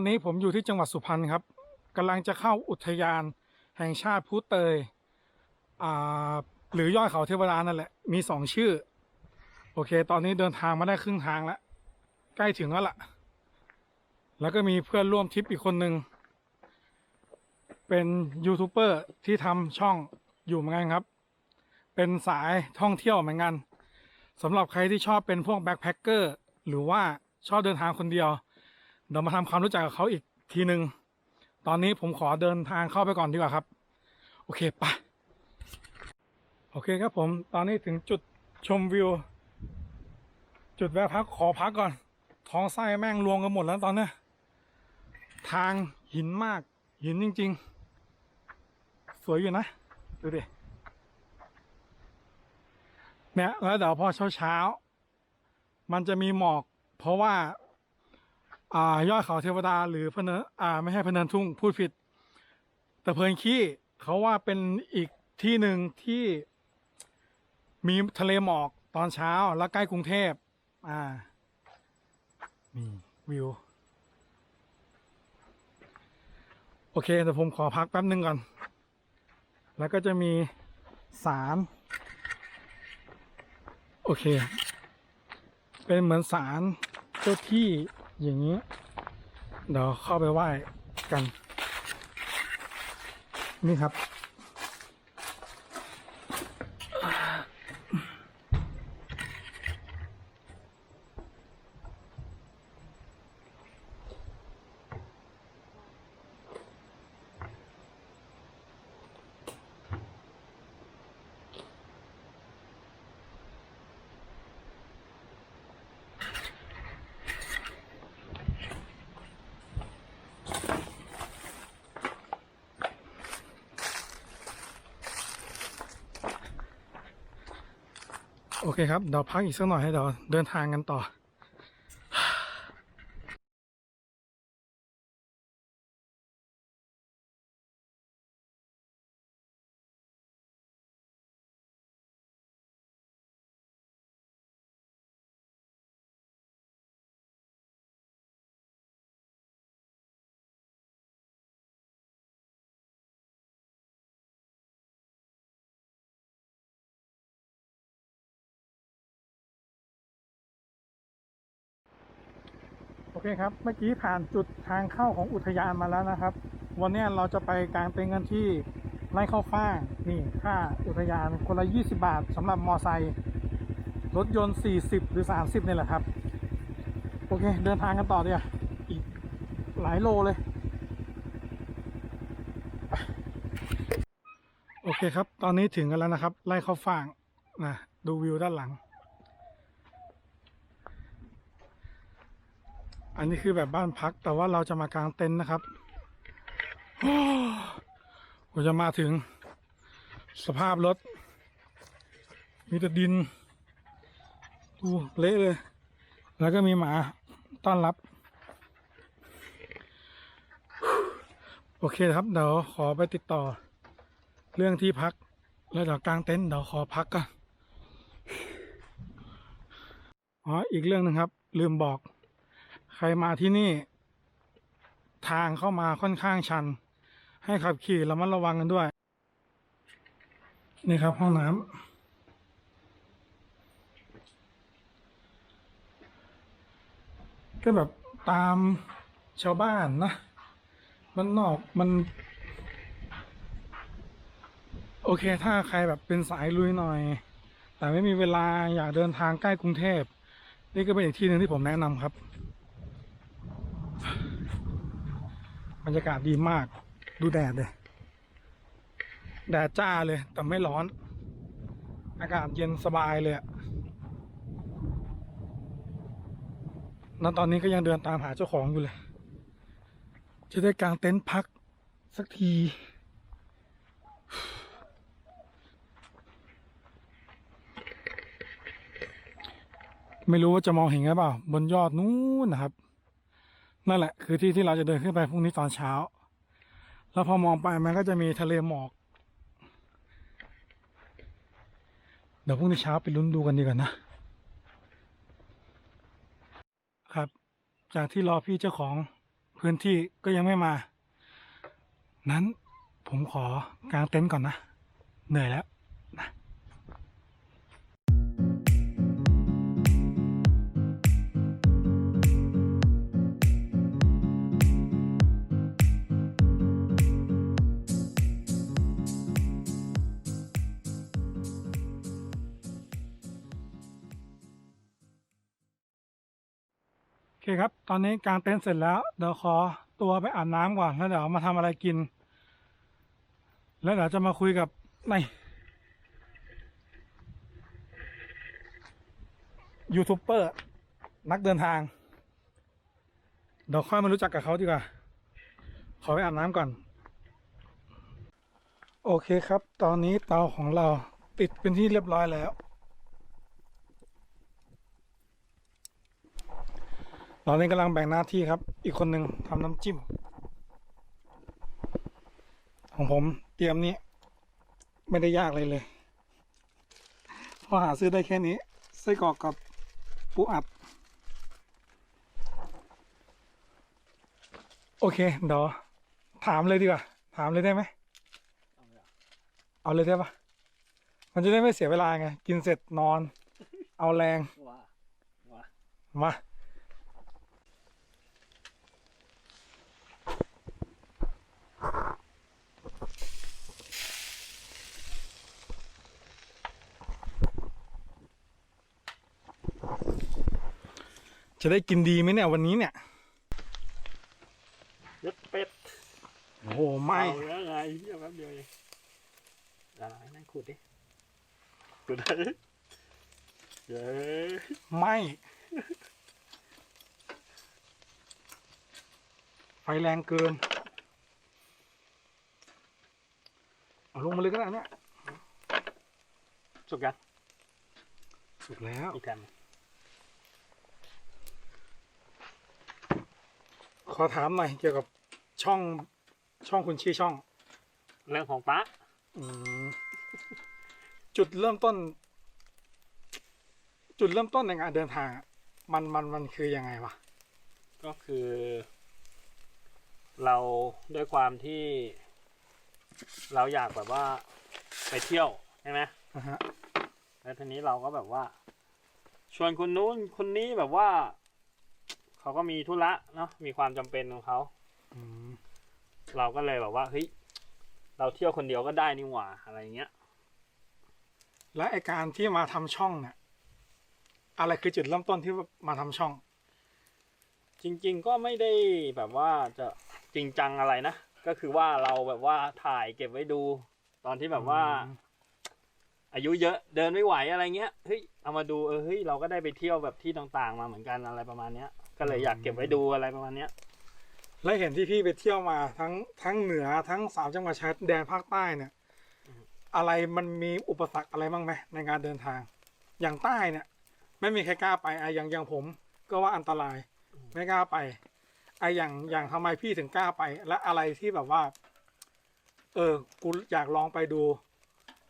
ตอนนี้ผมอยู่ที่จังหวัดสุพรรณครับกำลังจะเข้าอุทยานแห่งชาติพุเตยหรือยอดเขาเทวดานั่นแหละ มีสองชื่อ โอเค ตอนนี้เดินทางมาได้ครึ่งทางแล้ว ใกล้ถึงแล้วล่ะ แล้วก็มีเพื่อนร่วมทริปอีกคนหนึ่งเป็นยูทูบเบอร์ที่ทำช่องอยู่เหมือนกันครับ เป็นสายท่องเที่ยวเหมือนกันสำหรับใครที่ชอบเป็นพวกแบ็คแพคเกอร์หรือว่าชอบเดินทางคนเดียว เดี๋ยวมาทำความรู้จักกับเขาอีกทีหนึ่งตอนนี้ผมขอเดินทางเข้าไปก่อนดีกว่าครับ โอเคไปะโอเคครับผม ตอนนี้ถึงจุดชมวิว จุดแวะพักขอพักก่อน ท้องไส้แม่งรวมกันหมดแล้วตอนนี้ทางหินมาก หินจริง ๆ สวยอยู่นะ ดูดิเนี่ยแล้วเดี๋ยวพอเช้าๆมันจะมีหมอก เพราะว่า อ่ายอดเขาเทวดาหรือพเนินอ่าไม่ใช่พเนินทุ่งพูดผิด แต่เพลินขี้เขาว่าเป็นอีกที่หนึ่งที่มีทะเลหมอกตอนเช้าแล้วใกล้กรุงเทพอ่านี่วิว โอเคแต่ผมขอพักแป๊บนึงก่อน แล้วก็จะมีศาลโอเค เป็นเหมือนศาลเจ้าที่ อย่างนี้ เดี๋ยวเข้าไปไหว้กัน นี่ครับ โอเคครับเดี๋ยวพักอีกสักหน่อยให้เดี๋ยวเดินทางกันต่อ อเคครับ เมื่อกี้ผ่านจุดทางเข้าของอุทยานมาแล้วนะครับ วันนี้เราจะไปกางเต็นท์กันที่ไร่ข้าวฟ่างนี่ค่าอุทยานคนละ 20 บาทสำหรับมอไซค์รถยนต์ 40 หรือ 30นี่แหละครับ โอเค เดินทางกันต่อเดียวอีกหลายโลเลย โอเคครับ ตอนนี้ถึงกันแล้วนะครับ ไร่ข้าวฟ่างนะดูวิวด้านหลัง อันนี้คือแบบบ้านพักแต่ว่าเราจะมากางเต็นท์นะครับผมจะมาถึง สภาพรถ มีแต่ดิน ดูเละเลย แล้วก็มีหมาต้อนรับ โอเคครับ เดี๋ยวขอไปติดต่อ เรื่องที่พัก แล้วเดี๋ยวกางเต็นท์เดี๋ยวขอพักก่อนอ๋ออีกเรื่องหนึ่งครับ ลืมบอก ครมาที่นี่ ทางเข้ามาค่อนข้างชัน ให้ขับขี่ระมัดระวังกันด้วย นี่ครับห้องน้ำก็แบบตามชาวบ้านนะมันนอกมัน โอเค ถ้าใครแบบเป็นสายลุยหน่อย แต่ไม่มีเวลาอยากเดินทางใกล้กรุงเทพนี่ก็เป็นอีกที่หนึ่งที่ผมแนะนำครับ บรรยากาศดีมาก ดูแดดเลย แดดจ้าเลย แต่ไม่ร้อน อากาศเย็นสบายเลยอะณตอนนี้ก็ยังเดินตามหาเจ้าของอยู่เลย จะได้กางเต็นท์พักสักที ไม่รู้ว่าจะมองเห็นหรือเปล่า บนยอดนู้นนะครับ นั่นแหละ คือที่ที่เราจะเดินขึ้นไปพรุ่งนี้ตอนเช้า แล้วพอมองไปมันก็จะมีทะเลหมอก เดี๋ยวพรุ่งนี้เช้าไปลุ้นดูกันดีกว่านะ ครับ จากที่รอพี่เจ้าของพื้นที่ก็ยังไม่มา นั้นผมขอกางเต็นท์ก่อนนะ เหนื่อยแล้ว คครับ ตอนนี้กางเต็นท์เสร็จแล้ว เดี๋ยวขอตัวไปอาบน้ำก่อน แล้วเดี๋ยวมาทำอะไรกิน แล้วเดี๋ยวจะมาคุยกับในยูทูบเบอร์นักเดินทาง เดี๋ยวค่อยมารู้จักกับเขาดีกว่า ขอไปอาบน้ำก่อน โอเคครับ ตอนนี้เตาของเราติดเป็นที่เรียบร้อยแล้ว ตอนนี้กำลังแบ่งหน้าที่ครับ อีกคนหนึ่งทำน้ำจิ้ม ของผมเตรียมนี้ ไม่ได้ยากเลยเลยเพราะหาซื้อได้แค่นี้ไส้กรอกกับปูอัด โอเคเดี๋ยวถามเลยดีกว่า ถามเลยได้ไหม เอาเลยได้ปะมันจะได้ไม่เสียเวลาไง กินเสร็จนอน เอาแรงว้าว้ามา จะได้กินดีไหมเนี่ยวันนี้เนี่ยยึดเป็ดโอ้โหไม่เอาแล้วไงเหี้ยแป๊บเดียวเองอ่านั่งขุดดิขุดได้เย้ไม่ไฟแรงเกิน เอาลงมาเลยก็ได้เนี่ยสุกยังสุกแล้วอีกแผ่น ขอถามหน่อยเกี่ยวกับช่องช่องคุณชื่อช่อง เรื่องของป้าอืมจุดเริ่มต้น จุดเริ่มต้นในการเดินทางอะมันมันมันคือยังไงวะก็คือ เราด้วยความที่ เราอยากแบบว่าไปเที่ยวใช่ไหมนะฮะ แล้วทีนี้เราก็แบบว่า ชวนคนนู้นคนนี้แบบว่า เขาก็มีธุระเนาะมีความจำเป็นของเขาอืมเราก็เลยแบบว่าเฮ้ยเราเที่ยวคนเดียวก็ได้นี่หว่าอะไรเงี้ย และไอการที่มาทำช่องเนี่ยอะไรคือจุดเริ่มต้นที่มาทำช่อง จริง ๆ ก็ไม่ได้แบบว่าจะจริงจังอะไรนะก็คือว่าเราแบบว่าถ่ายเก็บไว้ดู ตอนที่แบบว่าอืมอายุเยอะเดินไม่ไหวอะไรเงี้ยเฮ้ยเอามาดูเออเฮ้ยเราก็ได้ไปเที่ยวแบบที่ต่างๆ มาเหมือนกันอะไรประมาณเนี้ย ก็เลยอยากเก็บไว้ดูอะไรประมาณเนี้ย และเห็นที่พี่ไปเที่ยวมาทั้งทั้งเหนือทั้งสามจังหวัดชายแดนภาคใต้เนี่ย อะไรมันมีอุปสรรคอะไรบ้างไหมในการเดินทาง อย่างใต้เนี่ย ไม่มีใครกล้าไปไอะอย่างอย่างผม ก็ว่าอันตราย ไม่กล้าไปไอะอย่างอย่างทำไมพี่ถึงกล้าไป และอะไรที่แบบว่า เออกูอยากลองไปดู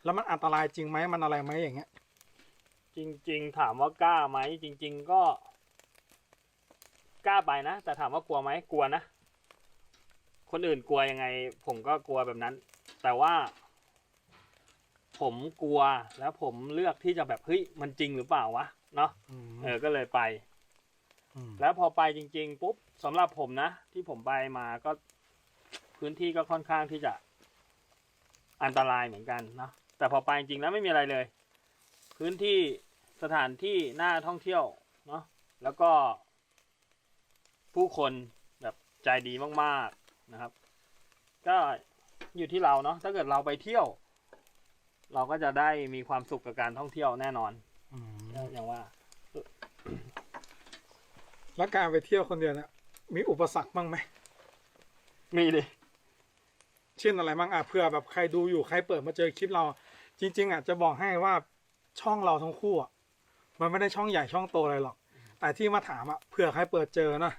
แล้วมันอันตรายจริงไหมมันอะไรไหมอย่างเงี้ย จริง ๆ ถามว่ากล้าไหมจริง ๆ ก็ก ล้าไปนะ แต่ถามว่ากลัวไหมกลัวนะ คนอื่นกลัวยังไง ผมก็กลัวแบบนั้น แต่ว่า ผมกลัวแล้วผมเลือกที่จะแบบเฮ้ยมันจริงหรือเปล่าวะเนาะอืมเออก็เลยไปมแล้วพอไปจริง ๆ ปุ๊บสำหรับผมนะ ที่ผมไปมาก็พื้นที่ก็ค่อนข้างที่จะอันตรายเหมือนกันเนาะแต่พอไปจริงๆแล้วไม่มีอะไรเลย พื้นที่สถานที่น่าท่องเที่ยวเนาะแล้วก็ ผู้คนแบบใจดีมากๆนะครับ ก็อยู่ที่เราเนาะถ้าเกิดเราไปเที่ยว เราก็จะได้มีความสุขกับการท่องเที่ยวแน่นอนอืมอย่างว่า แล้วการไปเที่ยวคนเดียวเนี่ยมีอุปสรรคบ้างไหมมีดิเช่นอะไรบ้างอะเผื่อแบบใครดูอยู่ใครเปิดมาเจอคลิปเรา จริง ๆอะจะบอกให้ว่าช่องเราทั้งคู่อะมันไม่ได้ช่องใหญ่ช่องโตอะไรหรอก แต่ที่มาถามอะเผื่อใครเปิดเจอนะ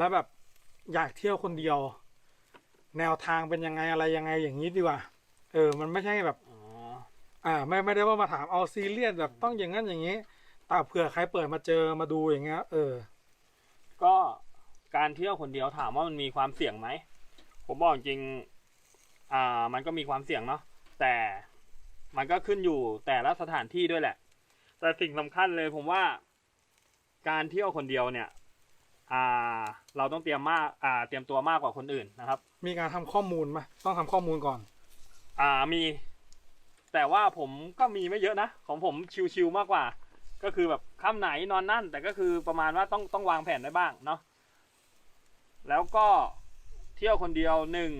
แล้วแบบอยากเที่ยวคนเดียว แนวทางเป็นยังไงอะไรยังไงอย่างนี้ดีกว่า เออ มันไม่ใช่แบบอ๋ออ่า ไม่ไม่ได้ว่ามาถามเอาซีเรียสแบบต้องอย่างนั้นอย่างนี้แต่เผื่อใครเปิดมาเจอมาดูอย่างเงี้ย เออ ก็การเที่ยวคนเดียวถามว่ามันมีความเสี่ยงไหมผมบอกจริง อ่า มันก็มีความเสี่ยงเนาะแต่มันก็ขึ้นอยู่แต่ละสถานที่ด้วยแหละ แต่สิ่งสำคัญเลยผมว่า การเที่ยวคนเดียวเนี่ย อ่า เราต้องเตรียมมากอ่าเตรียมตัวมากกว่าคนอื่นนะครับ มีการทำข้อมูลไหมต้องทำข้อมูลก่อน อ่ามี แต่ว่าผมก็มีไม่เยอะนะ ของผมชิวๆมากกว่า ก็คือแบบค่ำไหนนอนนั่น แต่ก็คือประมาณว่าต้องต้องวางแผนได้บ้างเนาะแล้วก็เที่ยวคนเดียวหนึ่ง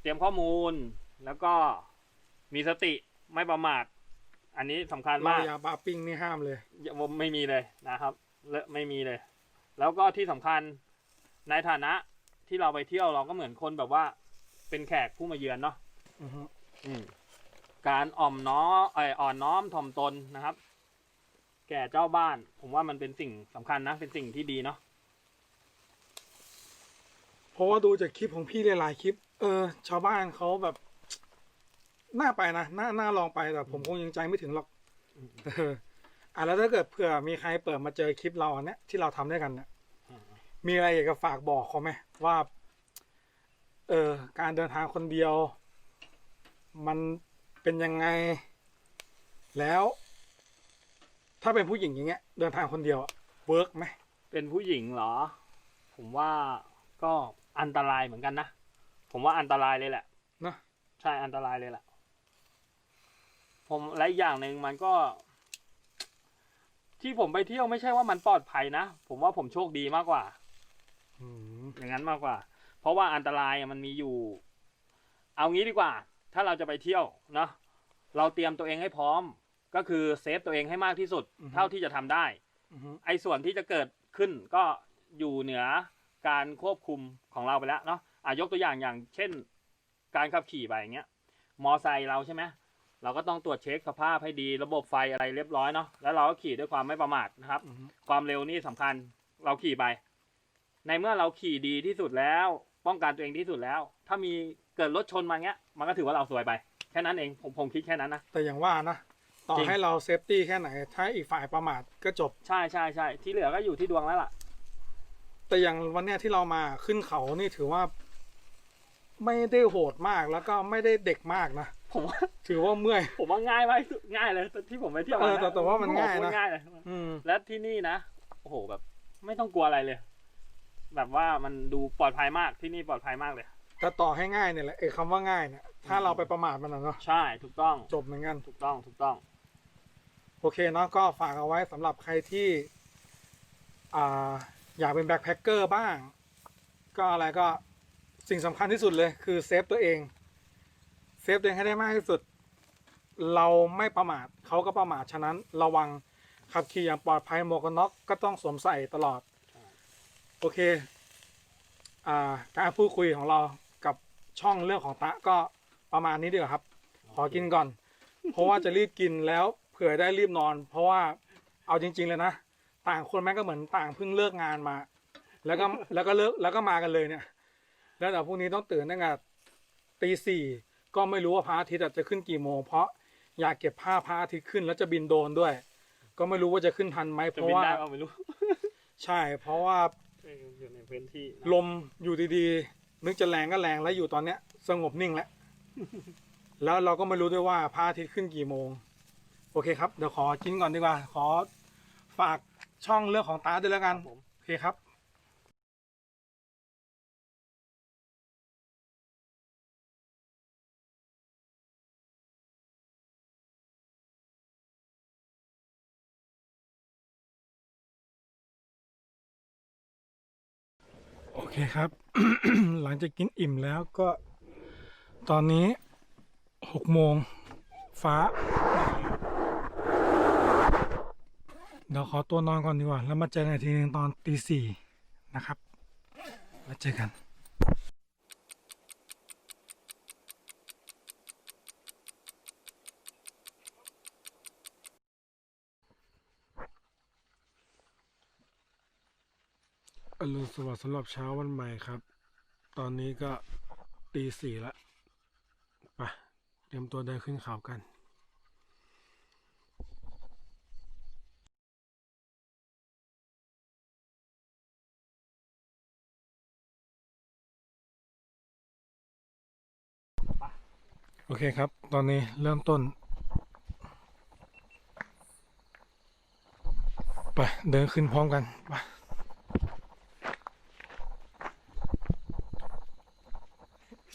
เตรียมข้อมูล แล้วก็มีสติไม่ประมาทอันนี้สำคัญเรามากอย่าปาปิ้งนี่ห้ามเลยอย่าไม่มีเลยนะครับเลอะไม่มีเลย แล้วก็ที่สำคัญในฐานะที่เราไปเที่ยวเราก็เหมือนคนแบบว่าเป็นแขกผู้มาเยือนเนาะอือฮึอืมการอ่อมน้อเอยอ่อนน้อมถ่อมตนนะครับ แก่เจ้าบ้าน ผมว่ามันเป็นสิ่งสำคัญนะ เป็นสิ่งที่ดีเนาะเพราะว่าดูจากคลิปของพี่หลายๆคลิป เออ ชาวบ้านเขาแบบน่าไปนะน่าน่าลองไปแต่ผมคงยังใจไม่ถึงหรอกเอออะแล้วถ้าเกิดเผื่อมีใครเปิดมาเจอคลิปเราอันเนี้ยที่เราทำด้วยกันเนี่ยมีอะไรอยากจะฝากบอกเขาไหมว่า เออการเดินทางคนเดียว มันเป็นยังไง แล้ว ถ้าเป็นผู้หญิงอย่างเงี้ย เดินทางคนเดียวเวิร์กไหมเป็นผู้หญิงเหรอ ผมว่าก็อันตรายเหมือนกันนะผมว่าอันตรายเลยแหละเนอะใช่อันตรายเลยแหละผมและอีกอย่างหนึ่งมันก็ ที่ผมไปเที่ยวไม่ใช่ว่ามันปลอดภัยนะ ผมว่าผมโชคดีมากกว่า อืมอย่างนั้นมากกว่า เพราะว่าอันตรายอะมันมีอยู่ เอางี้ดีกว่า ถ้าเราจะไปเที่ยวเนาะเราเตรียมตัวเองให้พร้อม ก็คือเซฟตัวเองให้มากที่สุด เท่าที่จะทำได้อือฮึไอ้ส่วนที่จะเกิดขึ้นก็อยู่เหนือการควบคุมของเราไปแล้วเนาะอะยกตัวอย่างอย่าง เช่น การขับขี่ไปอย่างเงี้ย มอไซค์เราใช่ไหม เราก็ต้องตรวจเช็คสภาพให้ดีระบบไฟอะไรเรียบร้อยเนาะแล้วเราก็ขี่ด้วยความไม่ประมาทนะครับอือฮึความเร็วนี่สำคัญเราขี่ไป ในเมื่อเราขี่ดีที่สุดแล้ว ป้องกันตัวเองที่สุดแล้ว ถ้ามีเกิดรถชนมาเงี้ย มันก็ถือว่าเราสวยไปแค่นั้นเองผมผมคิดแค่นั้นนะแต่อย่างว่านะต่อจริงให้เราเซฟตี้แค่ไหน ถ้าอีกฝ่ายประมาทก็จบใช่ใช่ใช่ที่เหลือก็อยู่ที่ดวงแล้วล่ะ แต่อย่างวันเนี้ยที่เรามาขึ้นเขานี่ถือว่า ไม่ได้โหดมากแล้วก็ไม่ได้เด็กมากนะ ผมว่าถือว่าเมื่อย ผมว่าง่ายมากง่ายเลยที่ผมไปเที่ยวเออนะแต่แต่ว่ามันง่ายนะโอ้โหง่ายเลยอืมและที่นี่นะโอ้โหแบบ ไม่ต้องกลัวอะไรเลย แบบว่ามันดูปลอดภัยมากที่นี่ปลอดภัยมากเลย แต่ต่อให้ง่ายเนี่ยแหละไอ้คำว่าง่ายเนี่ยถ้าเราไปประมาทมันนะเนาะใช่ถูกต้องจบเหมือนกัน ถูกต้องถูกต้อง โอเคเนาะก็ฝากเอาไว้สำหรับใครที่ อ่า อยากเป็นแบ็คแพคเกอร์บ้าง ก็อะไรก็สิ่งสำคัญที่สุดเลยคือเซฟตัวเอง เซฟตัวเองให้ได้มากที่สุด เราไม่ประมาทเขาก็ประมาทฉะนั้นระวังขับขี่อย่างปลอดภัยหมวกกันน็อกก็ต้องสวมใส่ตลอด โอเค อ่า การพูดคุยของเรากับช่องเรื่องของตะก็ประมาณนี้ดีกว่าครับ ขอกินก่อน เพราะว่าจะรีบกินแล้วเผื่อได้รีบนอน เพราะว่าเอาจริง ๆ เลยนะ ต่างคนแม่งก็เหมือนต่างเพิ่งเลิกงานมา แล้วก็แล้วก็เลิกแล้วก็มากันเลยเนี่ย แล้วเดี๋ยวพรุ่งนี้ต้องตื่นตั้งแต่ตีสี่ ก็ไม่รู้ว่าพระอาทิตย์อะจะขึ้นกี่โมง เพราะอยากเก็บภาพพระอาทิตย์ขึ้นแล้วจะบินโดรนด้วย ก็ไม่รู้ว่าจะขึ้นทันไหมจะเพราะบินว่า ได้ก็ไม่รู้ใช่ เพราะว่าเอออยู่ในพื้นที่ลมอยู่ดีๆ นึกจะแรงก็แรงแล้วอยู่ตอนเนี้ย สงบนิ่งแล้ว แล้วเราก็ไม่รู้ด้วยว่าพระอาทิตย์ขึ้นกี่โมง โอเคครับ เดี๋ยวขอกินก่อนดีกว่า ขอฝากช่องเรื่องของตาด้วยแล้วกัน ผม โอเคครับ โอเคครับ หลังจากกินอิ่มแล้วก็ ตอนนี้หกโมงฟ้า เดี๋ยวขอตัวนอนก่อนดีกว่า แล้วมาเจอกันทีหนึงตอนตีสี่นะครับมาเจอกัน อรุณสวัสดิ์สำหรับเช้าวันใหม่ครับ ตอนนี้ก็ตีสี่ละไปเตรียมตัวเดินขึ้นเขากันโอเคครับ ตอนนี้เริ่มต้น ไป เดินขึ้นพร้อมกัน ไป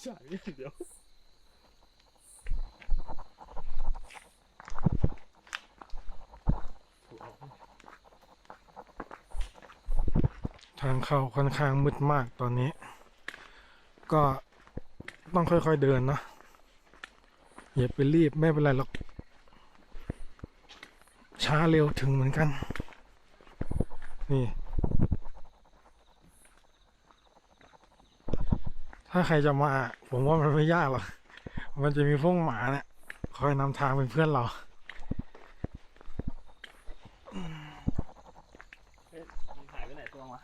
ใช่เดียวทางเข้าค่อนข้างมืดมากตอนนี้ ก็ต้องค่อยๆเดินเนอะอย่าไปรีบไม่เป็นไรหรอก ช้าเร็วถึงเหมือนกัน นี่ ถ้าใครจะมา ผมว่ามันไม่ยากหรอก มันจะมีพวกหมาเนี่ยคอยนำทางเป็นเพื่อนเราหายไปไหนตัววะ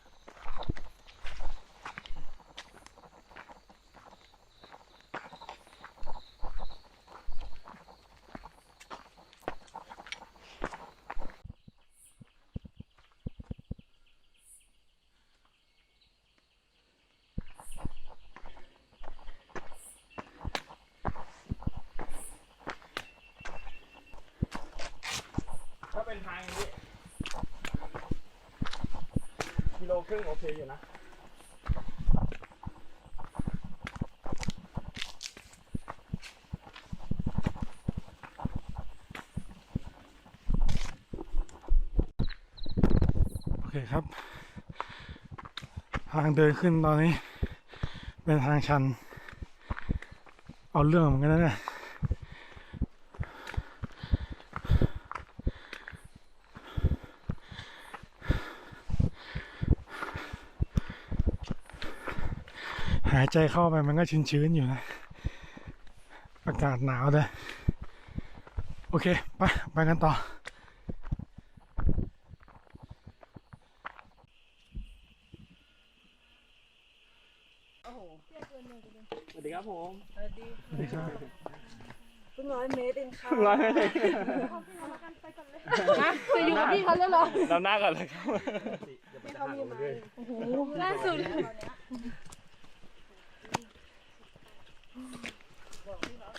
เป็นทางอย่างนี้กิโลครึ่งโอเคอยู่นะโอเคครับ ทางเดินขึ้นตอนนี้ เป็นทางชัน เอาเรื่องเหมือนกันนะเนี่ย ใจเข้าไปมันก็ชื้นๆอยู่นะ อากาศหนาวเลยโอเค ไป ไปกันต่อ สวัสดีครับผมสวัสดีครับเพิ่งร้อยเมตรเองค่ะร้อยเลยฮะจะอยู่กับพี่เขาแล้วเหรอเราหน้าก่อนเลยครับพี่เขามีไหมโอ้โหล่าสุด โอ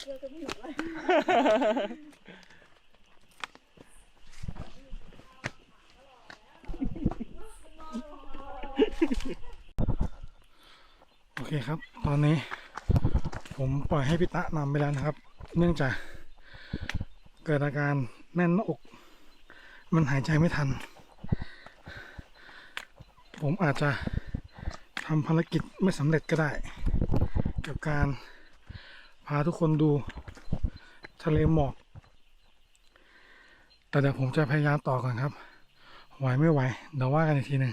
เคครับ ตอนนี้ ผมปล่อยให้พิตะนำไปแล้วนะครับ เนื่องจากเกิดอาการแน่นหน้าอก มันหายใจไม่ทัน ผมอาจจะทำภารกิจไม่สำเร็จก็ได้ กับการ พาทุกคนดูทะเลหมอก แต่เดี๋ยวผมจะพยายามต่อก่อนครับ ไหวไม่ไหว เดี๋ยวว่ากันอีกทีหนึ่ง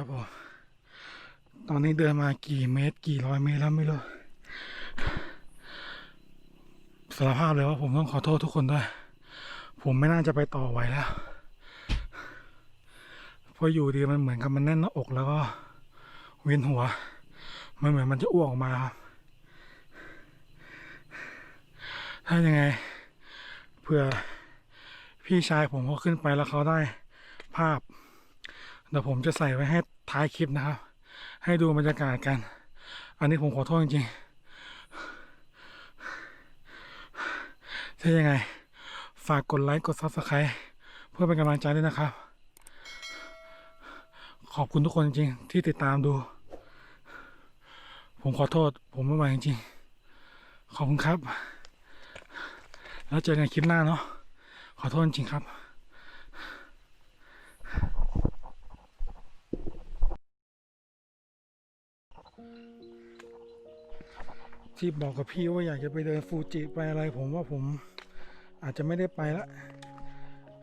ครับผมตอนนี้เดินมากี่เมตร กี่ร้อยเมตรแล้วไม่รู้สารภาพเลยว่าผมต้องขอโทษทุกคนด้วย ผมไม่น่าจะไปต่อไหวแล้วเพราะอยู่ดีมันเหมือนกับมันแน่นหน้าอกแล้วก็เวียนหัว มันเหมือนมันจะอ้วกออกมาครับ ถ้ายังไงเผื่อพี่ชายผมเขาขึ้นไปแล้วเขาได้ภาพเดี๋ยวผมจะใส่ไว้ให้ ท้ายคลิปนะครับ ให้ดูบรรยากาศกัน อันนี้ผมขอโทษจริงๆถ้ายังไง ฝากกดไลค์กด Subscribe เพื่อเป็นกำลังใจด้วยนะครับ ขอบคุณทุกคนจริงๆที่ติดตามดู ผมขอโทษ ผมไม่ไหวจริงๆขอบคุณครับ แล้วเจอกันคลิปหน้าเนาะขอโทษจริงครับ ที่บอกกับพี่ว่าอยากจะไปเดินฟูจิไปอะไร ผมว่าผมอาจจะไม่ได้ไปละ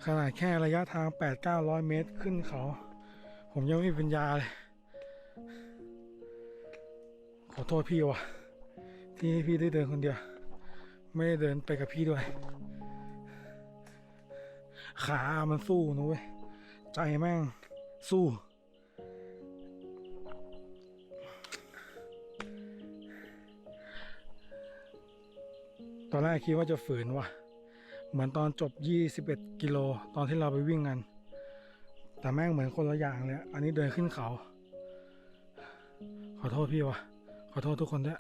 ขนาดแค่ระยะทาง 8-900 เมตรขึ้นเขา ผมยังไม่มีปัญญาเลย ขอโทษพี่ว่ะที่ให้พี่ได้เดินคนเดียว ไม่ได้เดินไปกับพี่ด้วย ขา มันสู้นะเว้ย ใจแม่งสู้ ตอนแรกคิดว่าจะฝืนว่ะ เหมือนตอนจบ 21 กิโลตอนที่เราไปวิ่งกัน แต่แม่งเหมือนคนละอย่างเลย อันนี้เดินขึ้นเขา ขอโทษพี่วะขอโทษทุกคนด้วย